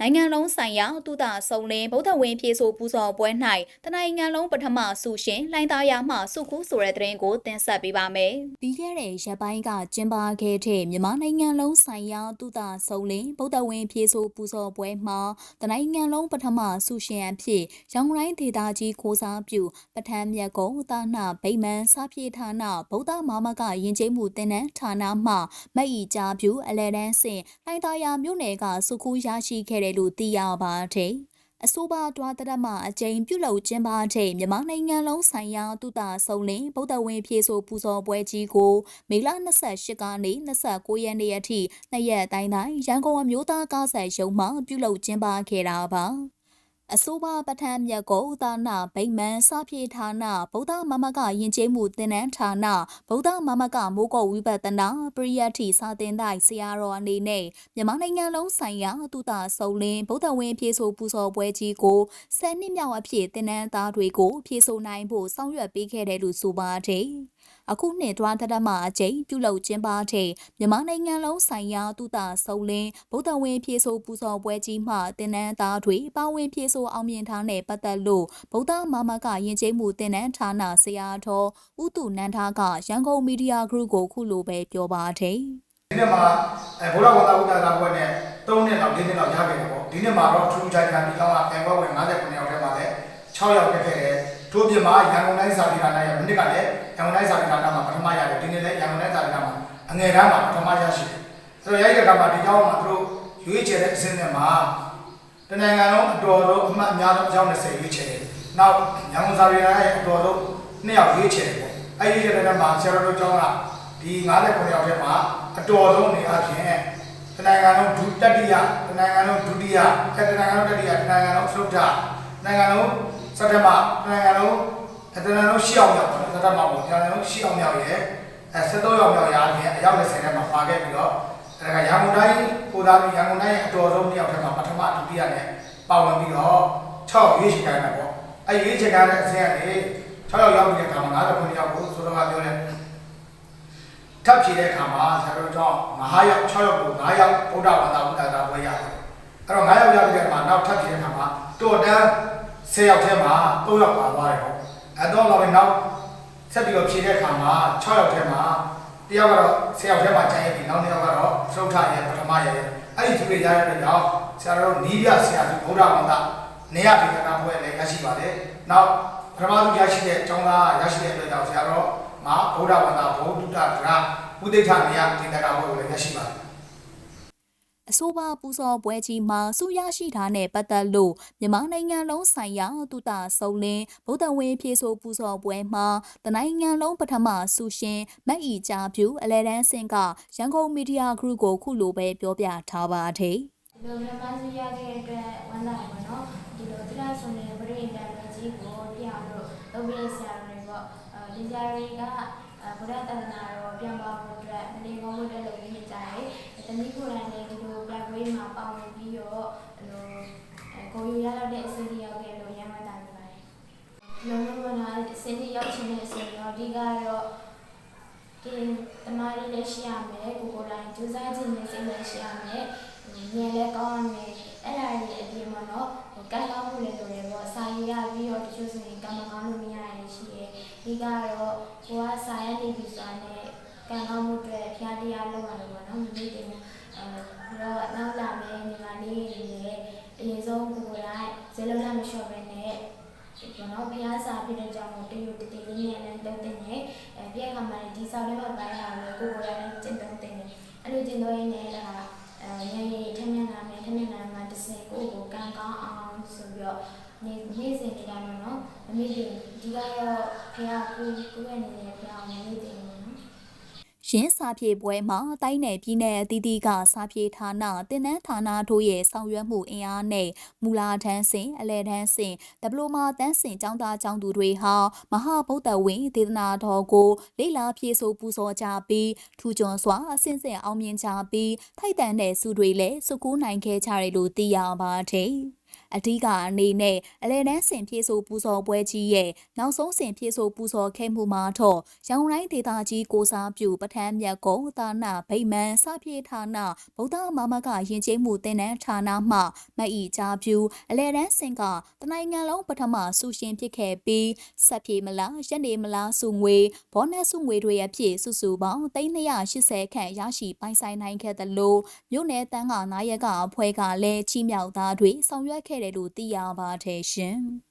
နိုင်ငံလုံးဆိုင်ရာတုဒဆုံလင်းဗုဒ္ဓဝင်ပြေဆိုပူဇော်ပွဲ၌တနိုင်ငံလုံးပထမဆုရှင်လိုင်းသားရမှစုခုဆိုတဲ့တဲ့ရင်ကိုတင်ဆက်ပေးပါမယ်။ပြီးခဲ့တဲ့ရက်ပိုင်းကကျင်းပခဲ့တဲ့မြန်မာနိုင်ငံလုံးဆိုင်ရာတုဒဆုံလင်းဗုဒ္ဓဝင်ပြေဆိုပူဇော်ပွဲမှာတနိုင်ငံလုံးပထမဆုရှင်အဖြစ်ရောင်ရိုင်းဒေသကြီးခိုးစားပြုပထမမြတ်ကုန်းသာနာဗိမ္မာန်စာပြေဌာနဗုဒ္ဓမာမကယဉ်ကျေးမှုတင်နန်းဌာနမှမက်ဤကြပြူအလဲတန်းစင်လိုင်းသားရမြို့နယ်ကစုခုရရှိခဲ့တယ်လို့သိရပါတယ်။အဆိုပါတွားတရမအကြိမ်ပြုလုပ်ကျင်းပတဲ့မြန်မာနိုင်ငံလုံးဆိုင်ရာတုတဆုံလင်ဗုဒ္ဓဝင်ဖြည့်ဆိုပူဇော်ပွဲကြီးကိုမေလ28ကနေ29ရက်နေ့အထိနှစ်ရက်တိုင်းတိုင်းရန်ကုန်အမျိုးသားကားဆက်ရုံမှပြုလုပ်ကျင်းပခဲ့တာပါ။ အဆိုပါပဋ္ဌာန်းမြတ်ကိုဥဒနာဗိမ္မာန်စပြေဌာနဗုဒ္ဓမမကယဉ်ကျေးမှုသင်တန်းဌာနဗုဒ္ဓမမကမိုးကုတ်ဝိပဿနာပရိယတ်ထိစာသင်တိုင်းဆရာတော်အနေနဲ့မြန်မာနိုင်ငံလုံးဆိုင်ရာတုတဆုံလင်းဗုဒ္ဓဝင်ပြေဆိုပူဇော်ပွဲကြီးကို10နှစ်မြောက်အဖြစ်သင်တန်းသားတွေကိုပြေဆိုနိုင်ဖို့ဆောင်ရွက်ပေးခဲ့တယ်လို့ဆိုပါတယ်။ အခုနှစ်တွားတရမအကျိန်ပြုလုပ်ကျင်းပတဲ့မြန်မာနိုင်ငံလုံးဆိုင်ရာတုတဆုံလင်းဗုဒ္ဓဝင်ပြေဆိုပူဇော်ပွဲကြီးမှတင်နန်းသားတွေပါဝင်ပြေဆိုအောင်မြင်ထားတဲ့ပတ်သက်လို့ဗုဒ္ဓမာမကယဉ်ကျေးမှုတင်နန်းဌာနဆရာတော်ဥတုနန္ဒာကရန်ကုန်မီဒီယာဂရုကိုခုလိုပဲပြောပါတယ်ဒီနေ့မှာအဲဘုရားဝတ္တဝတ္တရာဘွဲ့နဲ့3နှစ်လောက်4နှစ်လောက်ရခဲ့တယ်ပေါ့ဒီနေ့မှာတော့ထူးထူးခြားခြားဒီကောင်ကပင်ဘွဲ့ဝင်59ယောက်ထဲမှာလည်း6ယောက်တက်ခဲ့တယ် ထို့ပြင်မှာရန်ကုန်တိုင်းစာပေဌာနရဲ့မနစ်ကလည်းရန်ကုန်တိုင်းစာပေဌာနမှာပထမရတယ်ဒီနေ့လည်းရန်ကုန်တိုင်းစာပေဌာနမှာအငယ်တန်းမှာပထမရရှိတယ်ဆိုတော့ရိုက်တဲ့ကမှာဒီကြောင်းမှာသူတို့ရွေးချယ်တဲ့အစင်းတွေမှာတနိုင်ငံလုံးအတော်ဆုံးအမှတ်အများဆုံးအကြောင်း20ရွေးချယ်တယ်နောက်ရန်ကုန်စာပေဌာနရဲ့အတော်ဆုံးနှစ်ယောက်ရွေးချယ်တယ်ပေါ့အဲ့ဒီတဲ့မှာဆရာတော်တို့ကျောင်းကဒီ59ယောက်ထဲမှာအတော်ဆုံးနေအချင်းတနိုင်ငံလုံးဒုတတိယတနိုင်ငံလုံးဒုတိယတနိုင်ငံလုံးတတိယတနိုင်ငံလုံးသုဒ္ဓနိုင်ငံလုံး စက်တမနိုင်ငံလုံးတနင်္လာလုံးရှေ့အောင်မြောက်စက်တမပေါ့တနင်္လာလုံးရှေ့အောင်မြောက်ရဲ့အဲ73ရောက်မြောက်ရာအပြင်အယောက်20ထဲမှာပါခဲ့ပြီးတော့အဲဒါကရန်ကုန်တိုင်းကိုသားပြီးရန်ကုန်တိုင်းရဲ့အတော်ဆုံးတစ်ယောက်ထဲမှာပထမဒုတိယနဲ့ပါဝင်ပြီးတော့6ရွေးချယ်ကြတာပေါ့အဲရွေးချယ်ကြတဲ့အဆင့်ကနေ6ယောက်ရောက်ပြီးတဲ့အခါမှာ59ယောက်ကိုဆိုတော့ကပြောတယ်ထပ်ဖြေတဲ့အခါမှာဆရာတော်ကြောင့်9ယောက်6ယောက်ကို9ယောက်ဗုဒ္ဓဘာသာဝိသတာဝဲရတယ်အဲ့တော့9ယောက်ရောက်ပြီးတဲ့အခါမှာနောက်ထပ်ဖြေတဲ့အခါမှာတော်တန်း 10ယောက်ထဲမှာ3ယောက်ပါသွားတယ်ပေါ့အဲတော့လာပဲနောက်ဆက်ပြီးတော့ဖြည့်တဲ့အခါမှာ6ယောက်ထဲမှာတယောက်ကတော့10ယောက်ထဲမှာကျန်ရပြီနောက်တစ်ယောက်ကတော့သုထရဲ့ပထမရဲ့အဲ့ဒီသူတွေရတဲ့ကြောင့်ဆရာတော်နီးပြဆရာသူဗုဒ္ဓဝန္တနေရပိကနာဘွဲလည်းရရှိပါတယ်နောက်ပထမသူရရှိတဲ့အကြောင်းသားရရှိတဲ့အတွက်ကြောင့်ဆရာတော်မှာဗုဒ္ဓဝန္တဘုဒ္ဓတရဥဒိဋ္ဌနေရပိကနာဘွဲကိုလည်းရရှိပါတယ်အ ဆိုပါပူဇော်ပွဲကြီးမှာစုရရှိထားတဲ့ပတ်သက်လို့မြန်မာနိုင်ငံလုံးဆိုင်ရာတုတဆုံလင်းဗုဒ္ဓဝင်းဖြည့်ဆိုပူဇော်ပွဲမှာတနိုင်ငံလုံးပထမဆုရှင်မက်ဤကြပြူအလဲတန်းစင်ကရန်ကုန်မီဒီယာဂရုကိုခုလိုပဲပြောပြထားပါတယ်ဒီလိုမြန်မာစုရခဲ့တဲ့အတွက်ဝမ်းသာပါတော့ဒီလိုတရဆုံတဲ့ပရိသတ်တွေကြီးကိုပြအောင်လို့လုပ်ပြဆရာတွေပေါ့ဒီဆရာတွေကဗုဒ္ဓတန်ခါတော်ပြန်ပါဖို့အတွက်မနေကောင်းဖို့တက်လုပ်နေကြတယ်။ တနည်းကိုယ်တိုင်လည်းဒီလိုပြပွဲမှာပါဝင်ပြီးတော့ဟိုကိုယူရတော့တဲ့အစီအစဉ်ရောက်ခဲ့လို့ရမ်းမတာနေပါတယ်။လုံးလုံးကတော့အစီအစဉ်ရောက်ခြင်းနဲ့ဆိုတော့ဒီကတော့ဒီတမားလေးလည်းရှိရမယ်ကိုကိုယ်တိုင်ကြိုးစားခြင်းနဲ့စိတ်နဲ့ရှိရမယ်။ဉာဏ်လည်းကောင်းရမယ်။အဲ့ဒါကြီးအပြင်မှာတော့ကံကောင်းမှုလည်းလိုတယ်ပေါ့။စာရရပြီးတော့တချို့ဆိုရင်ကံမကောင်းလို့မရရင်ရှိရဲ့။ဒီကတော့ကိုကစာရနေပြီဆိုတာနဲ့ ကံကောင်းမှုအတွက်ဖျားတရားလုပ်ရတယ်ပေါ့နော်။မသိတယ်အဲတော့နောက်လာမယ့်ညီမလေးတွေလည်းအရင်ဆုံးကိုယ်တိုင်ဇေလုံးလာမလျှော့ပဲနဲ့ကျွန်တော်ဖျားစာဖြစ်တဲ့ကြောင့်တရုတ်တတိလေးနဲ့လည်းတုံးတင်နေအဲပြည့်ခါမှာဒီဆောက်လေးမှာပိုင်းလာလို့ကိုယ်ကိုယ်တိုင်ကျင့်သုံးတင်နေအဲ့လိုကျင့်သုံးရင်းနဲ့ဒါအဲရရထမျက်နှာနဲ့ထမျက်နှာမှာတစ်စင်ကိုကိုကံကောင်းအောင်ဆိုပြီးတော့နေနေ့စဉ်နေကြတော့နော်အမေဒီဒီကတော့ဖះကိုကိုယ်ရဲ့နေဖះအောင်နေနေတယ် ရင်းစာပြေပွဲမှာတိုင်းနယ်ပြည်နယ်အသီးသီးကစာပြေဌာနတင်နန်းဌာနတို့ရဲ့ဆောင်ရွက်မှုအင်အားနဲ့မူလာထန်းစင်အလဲထန်းစင်ဒပလိုမာတန်းစင်ကျောင်းသားကျောင်းသူတွေဟာမဟာဗုဒ္ဓဝင်းဒေသနာတော်ကိုလေ့လာဖြည့်ဆို့ပူဇော်ကြပြီးထူးချွန်စွာအစဉ်စဉ်အောင်မြင်ကြပြီးထိုက်တန်တဲ့စုတွေလည်းစုကူးနိုင်ခဲ့ကြတယ်လို့သိရပါတယ်။ အဓိကအနေနဲ့အလဲတန်းစင်ပြေဆိုပူဇော်ပွဲကြီးရဲ့နောက်ဆုံးစင်ပြေဆိုပူဇော်ခဲ့မှုမှာတော့ရောင်တိုင်းဒေသကြီးကိုစားပြုပဋ္ဌာန်းမြတ်ကုံသာနာဗိမာန်စပြေဌာနဗုဒ္ဓမာမကယဉ်ကျေးမှုသင်တန်းဌာနမှမအီချာပြူအလဲတန်းစင်ကတနိုင်ငံလုံးပထမဆူရှင်ဖြစ်ခဲ့ပြီးဆက်ပြေမလားရက်နေမလားစုငွေဘောနက်စုငွေတွေအဖြစ်စုစုပေါင်း380ခန့်ရရှိပိုင်ဆိုင်နိုင်ခဲ့တယ်လို့မြို့နယ်တန်းကနာယကအဖွဲ့ကလည်းချီးမြှောက်သားတွေဆောင်ရွက်ခဲ့တယ်လို့သိရပါတယ်ရှင်။